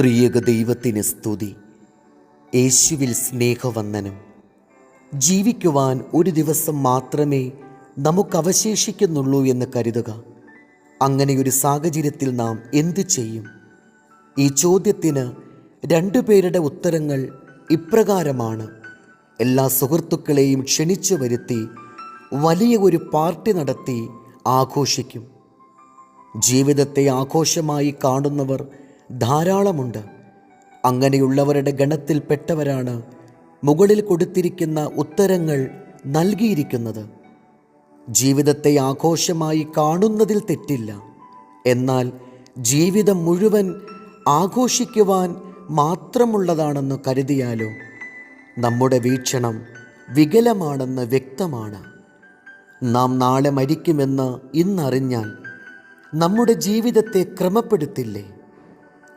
ത്രിയക ദൈവത്തിന് സ്തുതി. യേശുവിൽ സ്നേഹവന്ദനം. ജീവിക്കുവാൻ ഒരു ദിവസം മാത്രമേ നമുക്ക് അവശേഷിക്കുന്നുള്ളൂ എന്ന് കരുതുക. അങ്ങനെയൊരു സാഹചര്യത്തിൽ നാം എന്തു ചെയ്യും? ഈ ചോദ്യത്തിന് രണ്ടു പേരുടെ ഉത്തരങ്ങൾ ഇപ്രകാരമാണ്. എല്ലാ സുഹൃത്തുക്കളെയും ക്ഷണിച്ചു വരുത്തി വലിയ ഒരു പാർട്ടി നടത്തി ആഘോഷിക്കും. ജീവിതത്തെ ആഘോഷമായി കാണുന്നവർ ധാരാളമുണ്ട്. അങ്ങനെയുള്ളവരുടെ ഗണത്തിൽപ്പെട്ടവരാണ് മുകളിൽ കൊടുത്തിരിക്കുന്ന ഉത്തരങ്ങൾ നൽകിയിരിക്കുന്നത്. ജീവിതത്തെ ആഘോഷമായി കാണുന്നതിൽ തെറ്റില്ല. എന്നാൽ ജീവിതം മുഴുവൻ ആഘോഷിക്കുവാൻ മാത്രമുള്ളതാണെന്ന് കരുതിയാലോ നമ്മുടെ വീക്ഷണം വികലമാണെന്ന് വ്യക്തമാണ്. നാം നാളെ മരിക്കുമെന്ന് ഇന്നറിഞ്ഞാൽ നമ്മുടെ ജീവിതത്തെ ക്രമപ്പെടുത്തില്ലേ?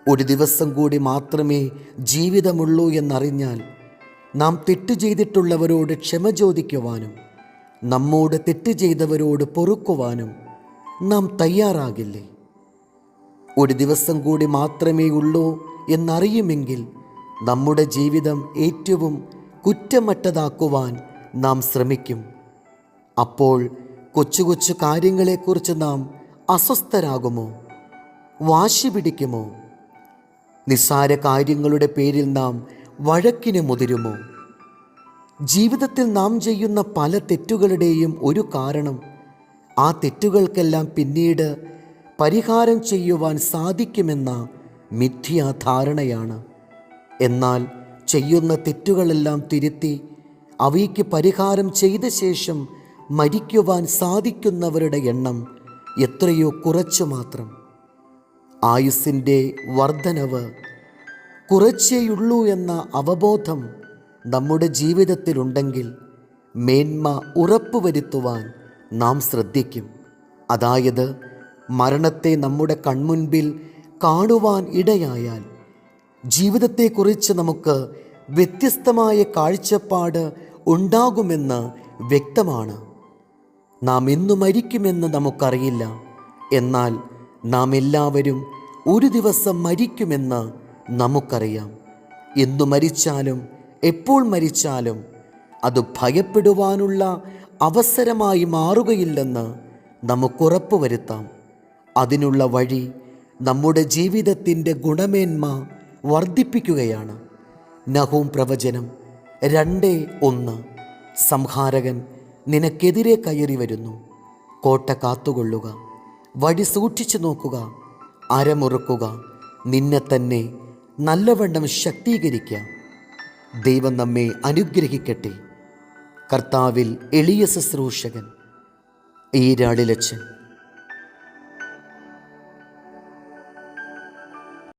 ഒരു ദിവസം കൂടി മാത്രമേ ജീവിതമുള്ളൂ എന്നറിഞ്ഞാൽ നാം തെറ്റ് ചെയ്തിട്ടുള്ളവരോട് ക്ഷമ ചോദിക്കുവാനും നമ്മോട് തെറ്റ് ചെയ്തവരോട് പൊറുക്കുവാനും നാം തയ്യാറാകില്ലേ? ഒരു ദിവസം കൂടി മാത്രമേ ഉള്ളൂ എന്നറിയുമെങ്കിൽ നമ്മുടെ ജീവിതം ഏറ്റവും കുറ്റമറ്റതാക്കുവാൻ നാം ശ്രമിക്കും. അപ്പോൾ കൊച്ചു കൊച്ചു കാര്യങ്ങളെക്കുറിച്ച് നാം അസ്വസ്ഥരാകുമോ? വാശി പിടിക്കുമോ? നിസ്സാര കാര്യങ്ങളുടെ പേരിൽ നാം വഴക്കിന് മുതിരുമോ? ജീവിതത്തിൽ നാം ചെയ്യുന്ന പല തെറ്റുകളുടെയും ഒരു കാരണം ആ തെറ്റുകൾക്കെല്ലാം പിന്നീട് പരിഹാരം ചെയ്യുവാൻ സാധിക്കുമെന്ന മിഥ്യാധാരണയാണ് എന്നാൽ ചെയ്യുന്ന തെറ്റുകളെല്ലാം തിരുത്തി അവയ്ക്ക് പരിഹാരം ചെയ്ത ശേഷം മരിക്കുവാൻ സാധിക്കുന്നവരുടെ എണ്ണം എത്രയോ കുറച്ചു മാത്രം. ആയുസ്സിന്റെ വർധനവ് കുറച്ചേയുള്ളൂ എന്ന അവബോധം നമ്മുടെ ജീവിതത്തിലുണ്ടെങ്കിൽ മേന്മ ഉറപ്പുവരുത്തുവാൻ നാം ശ്രദ്ധിക്കും. അതായത് മരണത്തെ നമ്മുടെ കൺമുൻപിൽ കാണുവാൻ ഇടയായാൽ ജീവിതത്തെക്കുറിച്ച് നമുക്ക് വ്യത്യസ്തമായ കാഴ്ചപ്പാട് ഉണ്ടാകുമെന്ന് വ്യക്തമാണ്. നാം എന്നു മരിക്കുമെന്ന് നമുക്കറിയില്ല. എന്നാൽ നാം എല്ലാവരും ഒരു ദിവസം മരിക്കുമെന്ന് നമുക്കറിയാം. എന്തു മരിച്ചാലും എപ്പോൾ മരിച്ചാലും അത് ഭയപ്പെടുവാനുള്ള അവസരമായി മാറുകയില്ലെന്ന് നമുക്കുറപ്പ് വരുത്താം. അതിനുള്ള വഴി നമ്മുടെ ജീവിതത്തിന്റെ ഗുണമേന്മ വർദ്ധിപ്പിക്കുകയാണ്. നഹൂം പ്രവചനം രണ്ടേ ഒന്ന്. സംഹാരകൻ നിനക്കെതിരെ കയറി വരുന്നു. കോട്ട കാത്തുകൊള്ളുക. വഴി സൂക്ഷിച്ചു നോക്കുക. അരമുറുക്കുക. നിന്നെ തന്നെ നല്ലവണ്ണം ശക്തീകരിക്കാം. ദൈവം നമ്മെ അനുഗ്രഹിക്കട്ടെ. കർത്താവിൽ എളിയ ശുശ്രൂഷകൻ. ഈരാളിലച്ചൻ